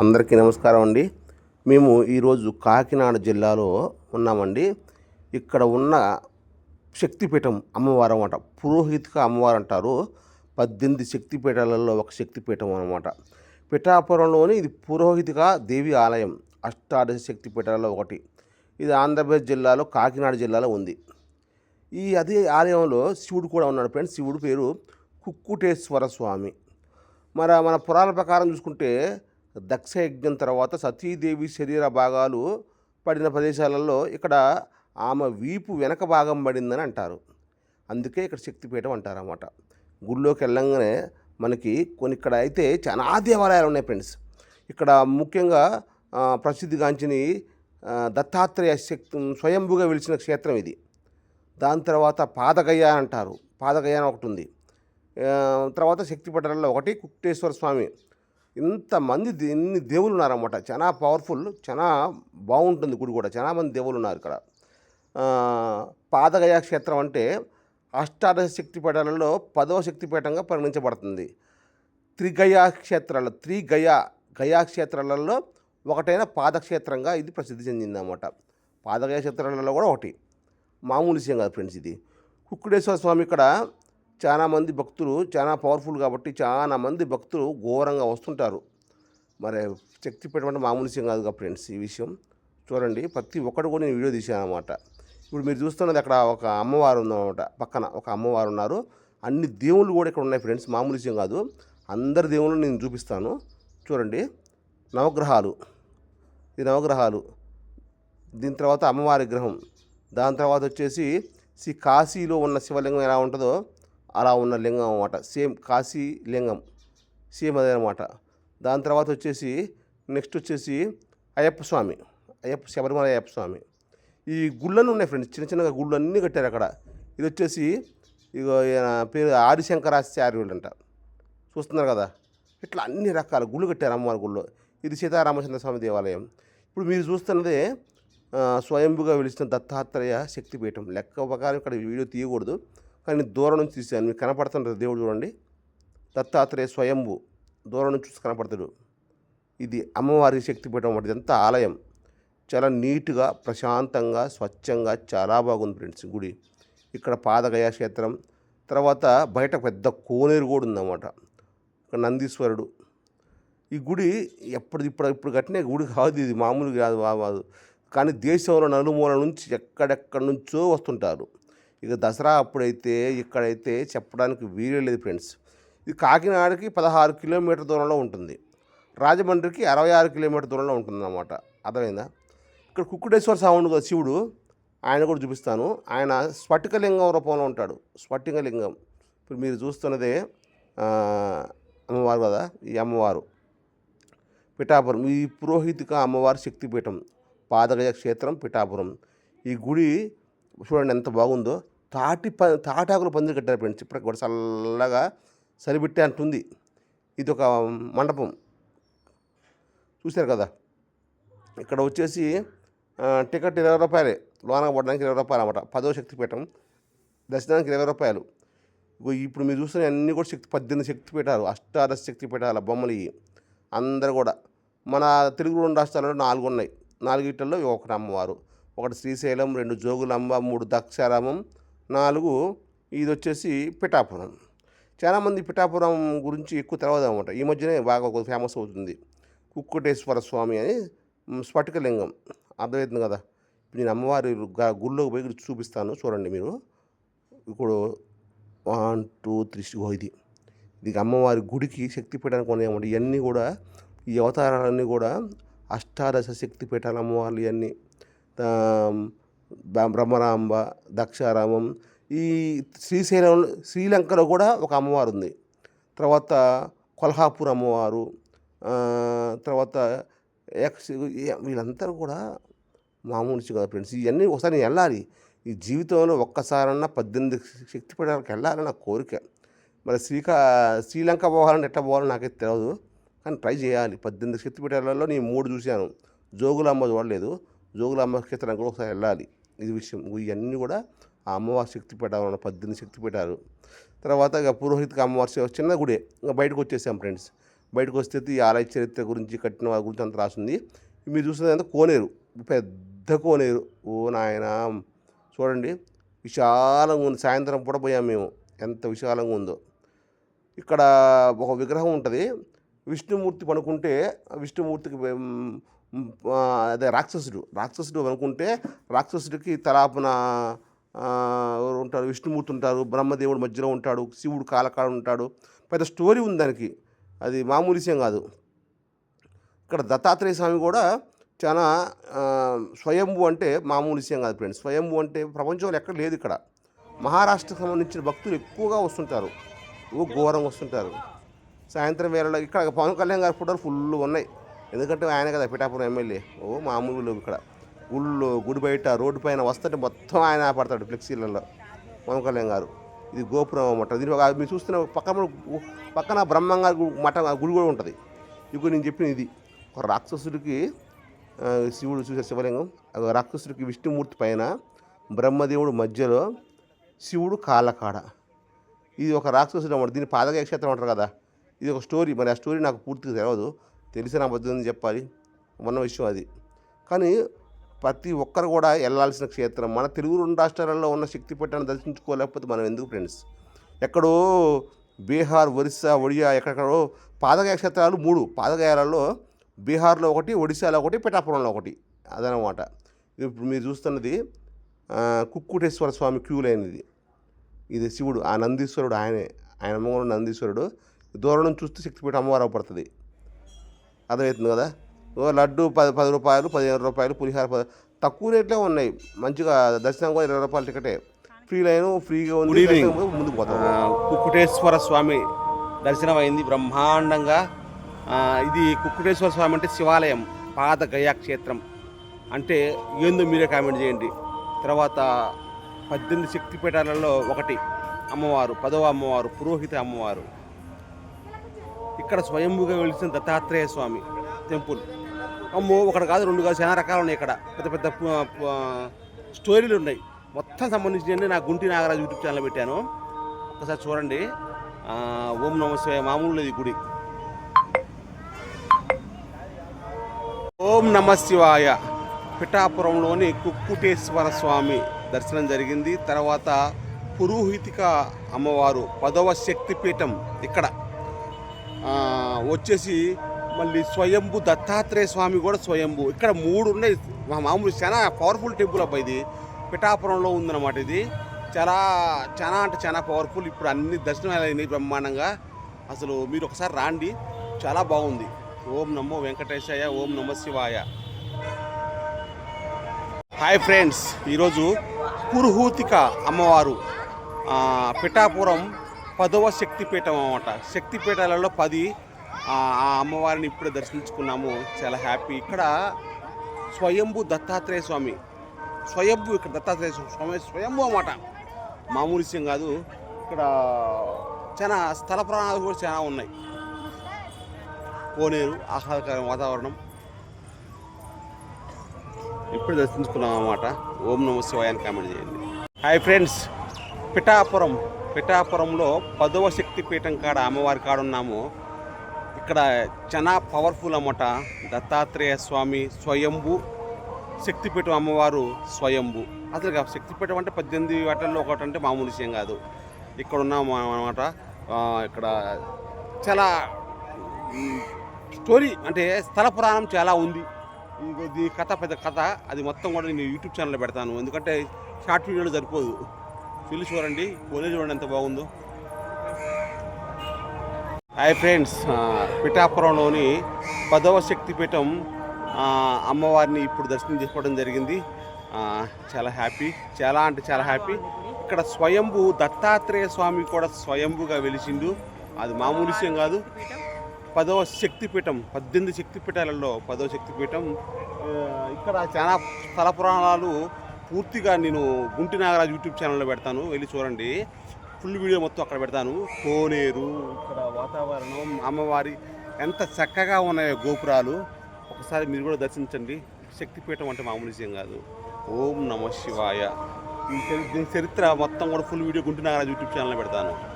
అందరికీ నమస్కారం అండి. మేము ఈరోజు కాకినాడ జిల్లాలో ఉన్నామండి. ఇక్కడ ఉన్న శక్తిపీఠం అమ్మవారు అన్నమాట. పురోహితిక అమ్మవారు అంటారు. పద్దెనిమిది శక్తిపీఠాలలో ఒక శక్తిపీఠం అనమాట పిఠాపురంలోని ఇది పురోహితిక దేవి ఆలయం. అష్టాదశ శక్తిపీఠాలలో ఒకటి. ఇది ఆంధ్రప్రదేశ్ జిల్లాలో కాకినాడ జిల్లాలో ఉంది. ఈ అదే ఆలయంలో శివుడు కూడా ఉన్నాడు ఫ్రెండ్స్. శివుడు పేరు కుక్కుటేశ్వర స్వామి. మరి మన పురాణ ప్రకారం చూసుకుంటే దక్ష యజ్ఞం తర్వాత సతీదేవి శరీర భాగాలు పడిన ప్రదేశాలలో ఇక్కడ ఆమె వీపు వెనక భాగం పడిందని అంటారు. అందుకే ఇక్కడ శక్తిపీఠం అంటారు అన్నమాట గుళ్ళోకి వెళ్ళంగానే మనకి కొన్ని ఇక్కడ అయితే చాలా దేవాలయాలు ఉన్నాయి ఫ్రెండ్స్. ఇక్కడ ముఖ్యంగా ప్రసిద్ధిగాంచిని దత్తాత్రేయ శక్తి స్వయంభుగా వెలిచిన క్షేత్రం ఇది. దాని తర్వాత పాదగయ్య అంటారు. పాదగయ్య అని ఒకటి ఉంది. తర్వాత శక్తిపీఠాలలో ఒకటి కుక్టేశ్వర స్వామి. ఇంతమంది ఇన్ని దేవులు ఉన్నారన్నమాట చాలా పవర్ఫుల్ చాలా బాగుంటుంది గుడి కూడా. చాలా మంది దేవుళ్ళు ఉన్నారు ఇక్కడ. పాదగయా పాదగయ క్షేత్రం అంటే అష్టాదశ శక్తిపీఠాలలో పదవ శక్తిపీఠంగా పరిగణించబడుతుంది. త్రిగయా క్షేత్రాలు త్రిగయా గయా క్షేత్రాలలో ఒకటైన పాదక్షేత్రంగా ఇది ప్రసిద్ధి చెందిందన్నమాట. పాదగయ క్షేత్రాలలో కూడా ఒకటి. మామూలు విషయం కాదు ఫ్రెండ్స్ ఇది. కుక్కుడేశ్వర స్వామి ఇక్కడ చాలా మంది భక్తులు చాలా పవర్ఫుల్ కాబట్టి చాలా మంది భక్తులు ఘోరంగా వస్తుంటారు. మరి శక్తి పెట్టమంటే మామూలు విషయం కాదుగా ఫ్రెండ్స్ ఈ విషయం. చూడండి ప్రతి ఒక్కటి కూడా నేను వీడియో తీశాను అనమాట ఇప్పుడు మీరు చూస్తున్నది అక్కడ ఒక అమ్మవారు ఉందన్నమాట. పక్కన ఒక అమ్మవారు ఉన్నారు. అన్ని దేవుళ్ళు కూడా ఇక్కడ ఉన్నాయి ఫ్రెండ్స్ మామూలు విషయం కాదు. అందరి దేవుళ్ళు నేను చూపిస్తాను. చూడండి నవగ్రహాలు. ఈ నవగ్రహాలు. దీని తర్వాత అమ్మవారి గ్రహం దాని తర్వాత వచ్చేసి శ్రీ కాశీలో ఉన్న శివలింగం ఎలా ఉంటుందో అలా ఉన్న లింగం అన్నమాట. సేమ్ కాశీ లింగం సేమ్ అదే అనమాట దాని తర్వాత వచ్చేసి నెక్స్ట్ వచ్చేసి అయ్యప్ప స్వామి అయ్యప్ప శబరిమల అయ్యప్ప స్వామి. ఈ గుళ్ళన్నీ ఉన్నాయి ఫ్రెండ్స్ చిన్న చిన్నగా గుళ్ళు అన్నీ కట్టారు అక్కడ. ఇది వచ్చేసి ఇక పేరు ఆదిశంకరాచార్యుడు అంట చూస్తున్నారు కదా? ఇట్లా అన్ని రకాల గుళ్ళు కట్టారు అమ్మవారి గుళ్ళు. ఇది సీతారామచంద్ర స్వామి దేవాలయం. ఇప్పుడు మీరు చూస్తున్నదే స్వయంభుగా వెలిసిన దత్తాత్రేయ శక్తిపీఠం. లెక్క ప్రకారం ఇక్కడ వీడియో తీయకూడదు. కానీ దూరం నుంచి తీశాను. మీకు కనపడుతుంటారు దేవుడు చూడండి. దత్తాత్రేయ స్వయంభు దూరం నుంచి చూసి కనపడతాడు. ఇది అమ్మవారి శక్తిపీఠం వంటిది అంతా ఆలయం. చాలా నీట్గా ప్రశాంతంగా స్వచ్ఛంగా చాలా బాగుంది ఫ్రెండ్స్ గుడి. ఇక్కడ పాదగయ క్షేత్రం. తర్వాత బయట పెద్ద కోనేరు కూడా ఉందన్నమాట. ఇక్కడ నందీశ్వరుడు. ఈ గుడి ఎప్పుడు ఇప్పుడు ఇప్పుడు కట్టిన గుడి కాదు ఇది. మామూలుగా కాదు కాదు. కానీ దేశంలో నలుమూల నుంచి ఎక్కడెక్కడి నుంచో వస్తుంటారు. ఇక దసరా అప్పుడైతే ఇక్కడైతే చెప్పడానికి వీలు లేదు ఫ్రెండ్స్. ఇది కాకినాడకి పదహారు కిలోమీటర్ దూరంలో ఉంటుంది. రాజమండ్రికి అరవై ఆరు కిలోమీటర్ దూరంలో ఉంటుంది అన్నమాట అర్థమైందా? ఇక్కడ కుక్కుడేశ్వర స్వామి కదా శివుడు. ఆయన కూడా చూపిస్తాను. ఆయన స్ఫటికలింగం రూపంలో ఉంటాడు. స్ఫటికలింగం. ఇప్పుడు మీరు చూస్తున్నదే అమ్మవారు కదా ఈ అమ్మవారు. పిఠాపురం. ఈ పురోహితిక అమ్మవారి శక్తిపీఠం పాదగయ క్షేత్రం పిఠాపురం. ఈ గుడి చూడండి ఎంత బాగుందో. తాటి ప తాటాకులు పందిరి కట్టారు ఫ్రెండ్స్. ఇప్పటికి కూడా చల్లగా సరిపెట్టే అంటుంది. ఇది ఒక మండపం. చూశారు కదా? ఇక్కడ వచ్చేసి టికెట్ ఇరవై రూపాయలే. లోన పడడానికి ఇరవై రూపాయలు అనమాట పదో శక్తిపీఠం. దర్శనానికి ఇరవై రూపాయలు. ఇప్పుడు మీరు చూస్తున్న అన్నీ కూడా శక్తి పద్దెనిమిది శక్తిపీఠాలు. అష్టాదశ శక్తిపీఠాల బొమ్మలు ఇవి. అందరు కూడా. మన తెలుగు రెండు రాష్ట్రాల్లో నాలుగు ఉన్నాయి నాలుగిట్లలో ఒకటి అమ్మవారు. ఒకటి శ్రీశైలం రెండు జోగులాంబ మూడు దక్షారామం నాలుగు ఇది వచ్చేసి పిఠాపురం. చాలామంది పిఠాపురం గురించి ఎక్కువ తర్వాత అనమాట ఈ మధ్యనే బాగా ఒక ఫేమస్ అవుతుంది. కుక్కుటేశ్వర స్వామి అని స్ఫటికలింగం. అర్థమవుతుంది కదా? ఇప్పుడు నేను అమ్మవారి గుళ్ళోకి పోయి చూపిస్తాను. చూడండి మీరు. ఇప్పుడు వన్ టూ త్రీ ఇది. ఇది అమ్మవారి గుడికి శక్తిపీఠానికి ఉన్నాయన్నమాట ఇవన్నీ కూడా ఈ అవతారాలన్నీ కూడా అష్టాదశ శక్తిపీఠాలు అమ్మవార్లు ఇవన్నీ. బ్రహ్మరాంబ దక్షారామం ఈ శ్రీశైలం శ్రీలంకలో కూడా ఒక అమ్మవారు ఉంది. తర్వాత కొల్హాపూర్ అమ్మవారు తర్వాత ఎక్స్ వీళ్ళందరూ కూడా మామూలు కదా ఫ్రెండ్స్. ఇవన్నీ ఒకసారి నేను వెళ్ళాలి. ఈ జీవితంలో ఒక్కసారన్నా పద్దెనిమిది శక్తిపీఠాలకు వెళ్ళాలని నా కోరిక. మరి శ్రీకా శ్రీలంక పోవాలని ఎట్లా పోవాలో నాకైతే తెలియదు కానీ ట్రై చేయాలి. పద్దెనిమిది శక్తిపీఠాలలో నేను మూడు చూశాను. జోగులాంబ చూడలేదు. జోగుల క్షేత్రానికి కూడా ఒకసారి వెళ్ళాలి. ఇది విషయం. ఇవన్నీ కూడా ఆ అమ్మవారి శక్తి పెట్టాలన్న పద్దెనిమిది పెట్టారు తర్వాత ఇక పురోహితిక అమ్మవారి చిన్న గుడే. ఇంకా బయటకు వచ్చేసాం ఫ్రెండ్స్. బయటకు వస్తే ఈ ఆలయ చరిత్ర గురించి కట్టిన వారి గురించి అంత రాసింది. మీరు చూస్తున్నది కోనేరు. పెద్ద కోనేరు. ఓ నాయన. చూడండి. విశాలంగా ఉంది. సాయంత్రం పూట పోయాం మేము. ఎంత విశాలంగా ఉందో. ఇక్కడ ఒక విగ్రహం ఉంటుంది. విష్ణుమూర్తి పనుకుంటే విష్ణుమూర్తికి అదే రాక్షసుడు. రాక్షసుడు అనుకుంటే రాక్షసుడికి తలాపున ఎవరు ఉంటారు? విష్ణుమూర్తి ఉంటారు బ్రహ్మదేవుడు మధ్యలో ఉంటాడు శివుడు కాలకాడు ఉంటాడు. పెద్ద స్టోరీ ఉంది దానికి. అది మామూలు విషయం కాదు. ఇక్కడ దత్తాత్రేయ స్వామి కూడా చాలా స్వయంభు అంటే మామూలు విషయం కాదు ఫ్రెండ్స్. స్వయంభు అంటే ప్రపంచంలో ఎక్కడ లేదు ఇక్కడ. మహారాష్ట్రకు సంబంధించిన భక్తులు ఎక్కువగా వస్తుంటారు. ఘోరంగా వస్తుంటారు. సాయంత్రం వేళలో ఇక్కడ పవన్ కళ్యాణ్ గారి ఫోటోలు ఫుల్ ఉన్నాయి. ఎందుకంటే ఆయన కదా పిఠాపురం ఎమ్మెల్యే. ఓ మామూలు ఇక్కడ. గుళ్ళు గుడి బయట రోడ్డు పైన వస్తుంటే మొత్తం ఆయన పడతాడు ఫ్లెక్సీలలో పవన్ కళ్యాణ్ గారు. ఇది గోపురం అన్నమాట. దీని ఒక- మీరు చూస్తున్న పక్కన పక్కన బ్రహ్మంగారు గు- మఠ గుడి కూడా ఉంటుంది. ఇప్పుడు నేను చెప్పిన ఇది. ఒక రాక్షసుడికి శివుడు చూసే శివలింగం ఒక రాక్షసుడికి విష్ణుమూర్తి పైన బ్రహ్మదేవుడు మధ్యలో శివుడు కాళ్ళకాడ. ఇది ఒక రాక్షసుడు అన్నమాట. దీన్ని పాదక క్షేత్రం అంటారు కదా. ఇది ఒక స్టోరీ. మరి ఆ స్టోరీ నాకు పూర్తిగా తెలియదు తెలిసిన అబద్ధం చెప్పాలి. ఉన్న విషయం అది. కానీ ప్రతి ఒక్కరు కూడా వెళ్ళాల్సిన క్షేత్రం మన తెలుగు రెండు రాష్ట్రాలలో ఉన్న శక్తిపీఠాన్ని దర్శించుకోలేకపోతే మనం ఎందుకు ఫ్రెండ్స్? ఎక్కడో బీహార్ ఒరిస్సా ఒడియా ఎక్కడెక్కడో పాదగాయ క్షేత్రాలు మూడు. పాదగయాలలో బీహార్లో ఒకటి ఒడిశాలో ఒకటి పిఠాపురంలో ఒకటి అదనమాట. ఇప్పుడు మీరు చూస్తున్నది కుక్కుటేశ్వర స్వామి క్యూ లైన్ ఇది ఇది శివుడు ఆ నందీశ్వరుడు ఆయనే. ఆయన అమ్మగారు నందీశ్వరుడు. దూరం నుంచి చూస్తే శక్తిపీఠ అమ్మవారు పడుతుంది అర్థమవుతుంది కదా? ఓ లడ్డు పది పది రూపాయలు పదిహేను రూపాయలు పులిహార పది తక్కువ రేట్లే ఉన్నాయి. మంచిగా దర్శనం కూడా ఇరవై రూపాయల టికెటే. ఫ్రీ లైన్ ఫ్రీగా ఉంది ముందుకు పోతాం. కుక్కుటేశ్వర స్వామి దర్శనం అయింది బ్రహ్మాండంగా ఇది కుక్కుటేశ్వర స్వామి అంటే శివాలయం పాద గయా క్షేత్రం అంటే ఏందో మీరే కామెంట్ చేయండి. తర్వాత పద్దెనిమిది శక్తిపీఠాలలో ఒకటి అమ్మవారు పదవ అమ్మవారు పురోహిత అమ్మవారు. ఇక్కడ స్వయంభుగా వెలిసిన దత్తాత్రేయ స్వామి టెంపుల్. అమ్మో ఒకటి కాదు రెండు కాదు చాలా రకాలు ఉన్నాయి ఇక్కడ. పెద్ద పెద్ద స్టోరీలు ఉన్నాయి. మొత్తం సంబంధించినవి నా గుంటి నాగరాజు యూట్యూబ్ ఛానల్ పెట్టాను. ఒకసారి చూడండి. ఓం నమశివాయ మామూలు లేదు గుడి. ఓం నమశివాయ పిఠాపురంలోని కుక్కుటేశ్వర స్వామి దర్శనం జరిగింది. తర్వాత పురోహితిక అమ్మవారు పదవ శక్తిపీఠం ఇక్కడ. వచ్చేసి మళ్ళీ స్వయంభు దత్తాత్రేయ స్వామి కూడా స్వయంభు. ఇక్కడ మూడు ఉన్నాయి. మా మామూలు చాలా పవర్ఫుల్ టెంపుల్ అబ్బా ఇది. పిఠాపురంలో ఉందన్నమాట ఇది. చాలా చాలా అంటే చాలా పవర్ఫుల్ ఇప్పుడు అన్ని దర్శనాలు అయినాయి బ్రహ్మాండంగా. అసలు మీరు ఒకసారి రాండి. చాలా బాగుంది. ఓం నమో వెంకటేశాయ ఓం నమ శివాయ. హాయ్ ఫ్రెండ్స్ ఈరోజు పురుహూతిక అమ్మవారు పిఠాపురం పదవ శక్తిపీఠం అన్నమాట. శక్తిపీఠాలలో పది ఆ అమ్మవారిని ఇప్పుడే దర్శించుకున్నాము. చాలా హ్యాపీ. ఇక్కడ స్వయంభు దత్తాత్రేయ స్వామి. స్వయంభు ఇక్కడ దత్తాత్రేయ స్వామి. స్వయంభు అన్నమాట. మామూలు విషయం కాదు. ఇక్కడ చాలా స్థల ప్రాణాలు కూడా చాలా ఉన్నాయి. కోనేరు ఆహ్లాదకరమైన వాతావరణం. ఇప్పుడు దర్శించుకున్నాం అన్నమాట. ఓం నమ శివాయ కామెంట్ చేయండి. Hi friends. పిఠాపురం. పిఠాపురంలో పదవ శక్తి పీఠం కాడ అమ్మవారి కాడ ఉన్నాము. ఇక్కడ చాలా పవర్ఫుల్ అన్నమాట దత్తాత్రేయ స్వామి స్వయంభు శక్తిపీఠం అమ్మవారు స్వయంభు. అసలు శక్తిపీఠం అంటే పద్దెనిమిది వాటల్లో ఒకటి అంటే మామూలు విషయం కాదు. ఇక్కడ ఉన్న అనమాట ఇక్కడ చాలా స్టోరీ అంటే స్థల పురాణం చాలా ఉంది. ఇది కథ పెద్ద కథ. అది మొత్తం కూడా నేను యూట్యూబ్ ఛానల్లో పెడతాను. ఎందుకంటే షార్ట్ వీడియోలు సరిపోదు. వెళ్ళి చూడండి. కోనే చూడండి ఎంత బాగుందో. హాయ్ ఫ్రెండ్స్ పిఠాపురంలోని పదవ శక్తిపీఠం అమ్మవారిని ఇప్పుడు దర్శనం చేసుకోవడం జరిగింది. చాలా హ్యాపీ చాలా అంటే చాలా హ్యాపీ. ఇక్కడ స్వయంభు దత్తాత్రేయ స్వామి కూడా స్వయంభుగా వెలిచిండు అది మామూలు విషయం కాదు. పదవ శక్తిపీఠం పద్దెనిమిది శక్తిపీఠాలలో పదవ శక్తిపీఠం. ఇక్కడ చాలా స్థల పురాణాలు పూర్తిగా నేను గుంటి నాగరాజు యూట్యూబ్ ఛానల్లో పెడతాను. వెళ్ళి చూడండి. ఫుల్ వీడియో మొత్తం అక్కడ పెడతాను. కోనేరు ఇక్కడ వాతావరణం అమ్మవారి ఎంత చక్కగా ఉన్నాయో గోపురాలు. ఒకసారి మీరు కూడా దర్శించండి. శక్తిపీఠం అంటే మామూలు విషయం కాదు. ఓం నమ శివాయ. ఈ దీని చరిత్ర మొత్తం కూడా ఫుల్ వీడియో గుంటి యూట్యూబ్ ఛానల్లో పెడతాను.